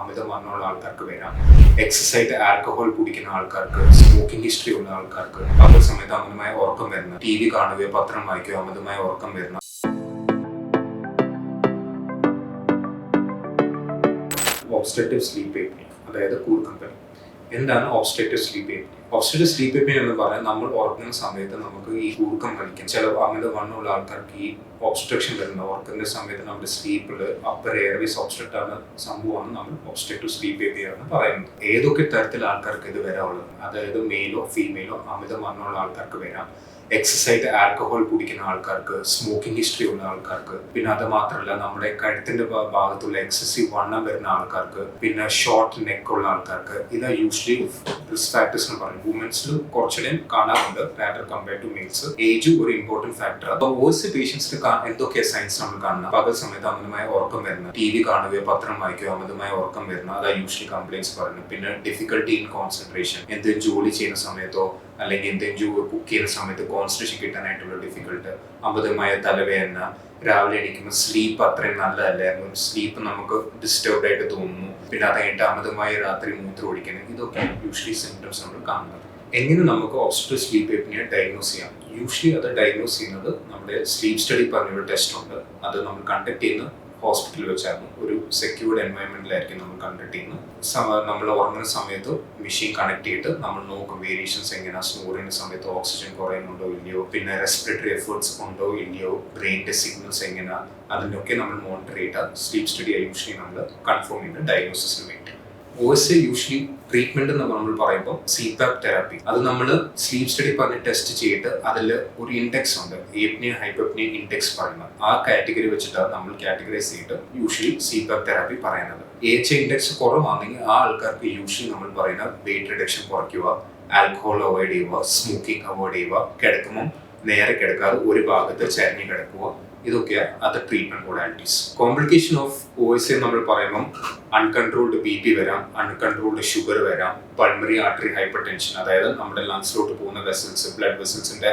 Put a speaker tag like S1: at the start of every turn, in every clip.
S1: അമിതവണ്ണമുള്ള ആൾക്കാർക്ക് വരാം. Exercise alcohol കുടിക്കുന്ന ആൾക്കാർക്ക് സ്മോക്കിംഗ് ഹിസ്റ്ററി ഉള്ള ആൾക്കാർക്ക് പകൽ സമയത്ത് അമിതമായ ഉറക്കം വരുന്ന ടി വി കാണുകയോ പത്രം വായിക്കുകയോ അമിതമായ ഉറക്കം വരുന്ന ഓബ്സ്ട്രക്റ്റീവ് സ്ലീപ്പ് അതായത് കൂർക്കമ്പൽ എന്താണ് obstructive sleep apnoea obstructive sleep apnoea എന്ന് പറയാൻ നമ്മൾ ഉറങ്ങുന്ന സമയത്ത് നമുക്ക് ഈ ഊർക്കം കളിക്കാം ചില അമിത വണ്ണമുള്ള ആൾക്കാർക്ക് ഈ ഒബ്സ്ട്രക്ഷൻ വരുന്ന ഉറക്കുന്ന സമയത്ത് നമ്മുടെ സ്ലീപ്പിൽ അപ്പർ എയർവേസ് ഒബ്സ്ട്രക്റ്റ് ആണ് സംഭവമാണ് നമ്മൾ ഒബ്സ്ട്രക്റ്റീവ് സ്ലീപ്പ് എപ്പിയ എന്ന് പറയുന്നത്. ഏതൊക്കെ തരത്തിൽ ആൾക്കാർക്ക് ഇത് വരാനുള്ളത് അതായത് മെയിലോ ഫീമെയിലോ അമിത വണ്ണമുള്ള ആൾക്കാർക്ക് വരാം. എക്സസൈസ് ആൽക്കഹോൾ കുടിക്കുന്ന ആൾക്കാർക്ക് സ്മോക്കിംഗ് ഹിസ്റ്ററി ഉള്ള ആൾക്കാർക്ക് പിന്നെ അത് മാത്രമല്ല നമ്മുടെ കഴുത്തിന്റെ ഭാഗത്തുള്ള എക്സസീവ് വണ്ണം വരുന്ന ആൾക്കാർക്ക് പിന്നെ ഷോർട്ട് നെക്ക് ഉള്ള ആൾക്കാർക്ക് ഇതാ യൂഷ്വലി റിസ്ക് ഫാക്ടേഴ്സ് എന്ന് പറയും വുമൻസിൽ കുറച്ചുകൂടെ കാണാറുണ്ട്. Better compare to males age ഒരു ഇമ്പോർട്ടന്റ് ഫാക്ടർ അപ്പൊ ഓസ് പേഷ്യൻസിന് എന്തൊക്കെയാ സയൻസ് നമ്മൾ കാണുന്നത് പകൽ സമയത്ത് അമിതമായ ഉറക്കം വരുന്ന ടി വി കാണുകയോ പത്രം വായിക്കുകയോ അമിതമായ ഉറക്കം വരുന്ന അതാ യൂഷ്വലി കംപ്ലൈൻസ് പറയുന്നത്. പിന്നെ ഡിഫിക്കൽട്ടി ഇൻ കോൺസെൻട്രേഷൻ എന്തെങ്കിലും ജോലി ചെയ്യുന്ന സമയത്തോ അല്ലെങ്കിൽ എന്തെങ്കിലും കുക്ക് ചെയ്യുന്ന സമയത്ത് കോൺസെൻട്രേഷൻ കിട്ടാനായിട്ടുള്ള ഡിഫിക്കൽട്ട് അമിതമായ തലവേദന. രാവിലെ എണീക്കുമ്പോൾ സ്ലീപ്പ് അത്രയും നല്ലതല്ലായിരുന്നു സ്ലീപ്പ് നമുക്ക് ഡിസ്റ്റർബ്ഡ് ആയിട്ട് തോന്നുന്നു. പിന്നെ അത് കഴിഞ്ഞിട്ട് അമിതമായ രാത്രി മൂത്രം ഒഴിക്കണം. ഇതൊക്കെ യൂഷ്വലി സിംറ്റംസ് നമ്മൾ കാണുന്നത്. എങ്ങനെ നമുക്ക് ഓബ്സ്ട്രൽ സ്ലീപ്പ് എപ്പിനെ ഡയഗ്നോസ് ചെയ്യാം? യൂഷ്വലി അത് ഡയഗ്നോസ് ചെയ്യുന്നത് നമ്മുടെ സ്ലീപ്പ് സ്റ്റഡി പറഞ്ഞൊരു ടെസ്റ്റ് ഉണ്ട്. അത് നമ്മൾ കണ്ടക്ട് ചെയ്യുന്ന ഹോസ്പിറ്റലിൽ വെച്ചായിരുന്നു. ഒരു സെക്യൂർഡ് എൻവയോൺമെന്റിലായിരിക്കും നമ്മൾ കണ്ടക്ട് ചെയ്യുന്നത്. നമ്മൾ ഉറങ്ങുന്ന സമയത്ത് മെഷീൻ കണക്ട് ചെയ്തിട്ട് നമ്മൾ നോക്കും വേരിയേഷൻസ് എങ്ങനെയാ സ്നോറിന്റെ സമയത്ത് ഓക്സിജൻ കുറയുന്നുണ്ടോ ഇല്ലയോ പിന്നെ റെസ്പിറേറ്ററി എഫേർട്സ് ഉണ്ടോ ഇല്ലയോ ബ്രെയിനിന്റെ സിഗ്നൽസ് എങ്ങനെയാ അതിനൊക്കെ നമ്മൾ മോണിറ്റർ ചെയ്തിട്ട് സ്ലീപ്പ് സ്റ്റഡി യൂഷ്വലി നമ്മൾ കൺഫേം ചെയ്യുന്ന ഡയഗ്നോസിന് വേണ്ടി. എസ് യൂഷ്വലി ട്രീറ്റ്മെന്റ് എന്ന് നമ്മൾ പറയുമ്പോൾ സീപാപ് തെറാപ്പി അത് നമ്മൾ സ്ലീപ് സ്റ്റഡി പറഞ്ഞ് ടെസ്റ്റ് ചെയ്തിട്ട് അതിൽ ഒരു ഇൻഡെക്സ് ഉണ്ട്. ഏപ്നിയ ഹൈപ്പപ്നിയ ഇൻഡെക്സ് പറയുന്നത് ആ കാറ്റഗറി വെച്ചിട്ടാണ് നമ്മൾ കാറ്റഗറൈസ് ചെയ്തിട്ട് യൂഷ്വലി സീപാപ് തെറാപ്പി പറയുന്നത്. എച്ച് ഇൻഡെക്സ് കുറവാണെങ്കിൽ ആ ആൾക്കാർക്ക് യൂഷ്വലി നമ്മൾ പറയുന്ന വെയിറ്റ് റിഡക്ഷൻ കുറയ്ക്കുക ആൽക്കഹോൾ അവോയ്ഡ് ചെയ്യുക സ്മോക്കിംഗ് അവോയ്ഡ് ചെയ്യുക കിടക്കുമ്പോൾ നേരെ കിടക്കാതെ ഒരു ഭാഗത്ത് ചരിഞ്ഞ് കിടക്കുക. ഇതൊക്കെയാണ് അത് treatment modalities complication of O S A നമ്മൾ പറയുമ്പം അൺകൺട്രോൾഡ് ബി പി വരാം അൺകൺട്രോൾഡ് ഷുഗർ വരാം പൾമറി ആർട്ടറി ഹൈപ്പർ ടെൻഷൻ അതായത് നമ്മുടെ ലങ്സിലോട്ട് പോകുന്ന വെസൽസ് ബ്ലഡ് വെസൽസിന്റെ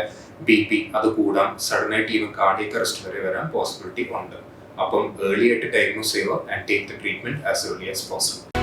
S1: ബി പി അത് കൂടാം. സഡൻ ആയിട്ട് ഈവൻ കാർഡിയക് അറസ്റ്റ് വരെ വരാൻ പോസിബിലിറ്റി ഉണ്ട്. അപ്പം ഏർലി ആയിട്ട് ഡയഗ്നോസ് ചെയ്യുക and take the treatment as early as possible